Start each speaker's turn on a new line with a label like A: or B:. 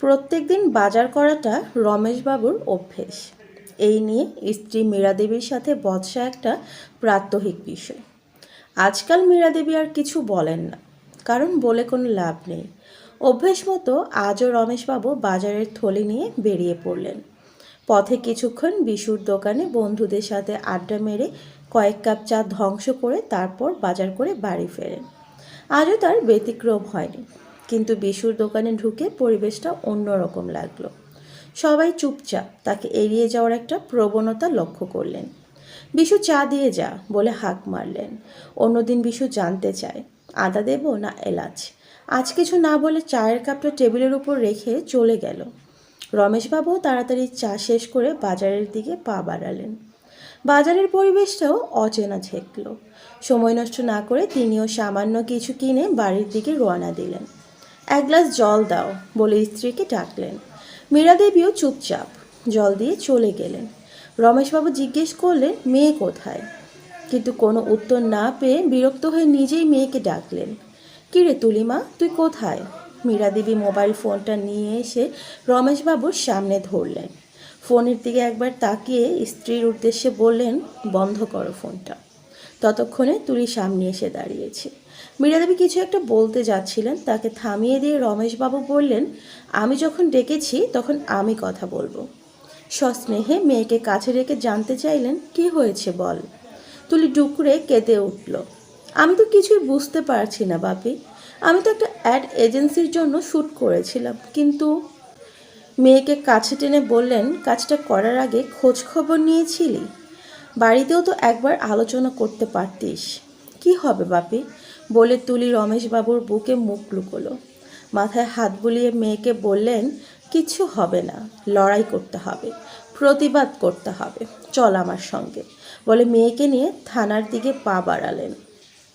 A: প্রত্যেক দিন বাজার করাটা রমেশবাবুর অভ্যেস। এই নিয়ে স্ত্রী মীরাদেবীর সাথে বৎসা একটা প্রাত্যহিক বিষয়। আজকাল মীরাদেবী আর কিছু বলেন না, কারণ বলে কোনো লাভ নেই। অভ্যেস মতো আজও রমেশবাবু বাজারের থলি নিয়ে বেরিয়ে পড়লেন। পথে কিছুক্ষণ বিশুর দোকানে বন্ধুদের সাথে আড্ডা মেরে কয়েক কাপ চা ধ্বংস করে তারপর বাজার করে বাড়ি ফেরেন। আজও তার ব্যতিক্রম হয়নি। কিন্তু বিশুর দোকানে ঢুকে পরিবেশটা অন্যরকম লাগল। সবাই চুপচাপ তাকে এড়িয়ে যাওয়ার একটা প্রবণতা লক্ষ্য করলেন। বিশু চা দিয়ে যা বলে হাঁক মারলেন। অন্যদিন বিশু জানতে চায়, আদা দেব না এলাচ? আজ কিছু না বলে চায়ের কাপটা টেবিলের উপর রেখে চলে গেল। রমেশবাবু তাড়াতাড়ি চা শেষ করে বাজারের দিকে পা বাড়ালেন। বাজারের পরিবেশটাও অচেনা ঠেকল। সময় নষ্ট না করে তিনিও সামান্য কিছু কিনে বাড়ির দিকে রওনা দিলেন। এক গ্লাস জল দাও, বলে স্ত্রীকে ডাকলেন। মীরা দেবীও চুপচাপ জল দিয়ে চলে গেলেন। রমেশবাবু জিজ্ঞেস করলেন, মেয়ে কোথায়? কিন্তু কোনো উত্তর না পেয়ে বিরক্ত হয়ে নিজেই মেয়েকে ডাকলেন। কিরে তুলিমা, তুই কোথায়? মীরা দেবী মোবাইল ফোনটা নিয়ে এসে রমেশবাবুর সামনে ধরলেন। ফোনের দিকে একবার তাকিয়ে স্ত্রীর উদ্দেশ্যে বললেন, বন্ধ করো ফোনটা। ততক্ষণে তুলি সামনে এসে দাঁড়িয়েছে। মীরাদেবী কিছু একটা বলতে যাচ্ছিলেন, তাকে থামিয়ে দিয়ে রমেশবাবু বললেন, আমি যখন ডেকেছি, তখন আমি কথা বলব। সস্নেহে মেয়েকে কাছে রেখে জানতে চাইলেন, কি হয়েছে বল? তুলি ডুকরে কেঁদে উঠল, আমি তো কিছুই বুঝতে পারছি না বাপি। আমি তো একটা অ্যাড এজেন্সির জন্য শ্যুট করেছিলাম, কিন্তু মেয়েকে কাছে টেনে বললেন, কাজটা করার আগে খোঁজ খবর নিয়েছিলি? বাড়িতেও তো একবার আলোচনা করতে পারতিস। কি হবে বাপি? বলে তুলি রমেশবাবুর বুকে মুখ লুকোলো। মাথায় হাত বুলিয়ে মেয়েকে বললেন, কিছু হবে না, লড়াই করতে হবে, প্রতিবাদ করতে হবে, চল আমার সঙ্গে। বলে মেয়েকে নিয়ে থানার দিকে পা বাড়ালেন।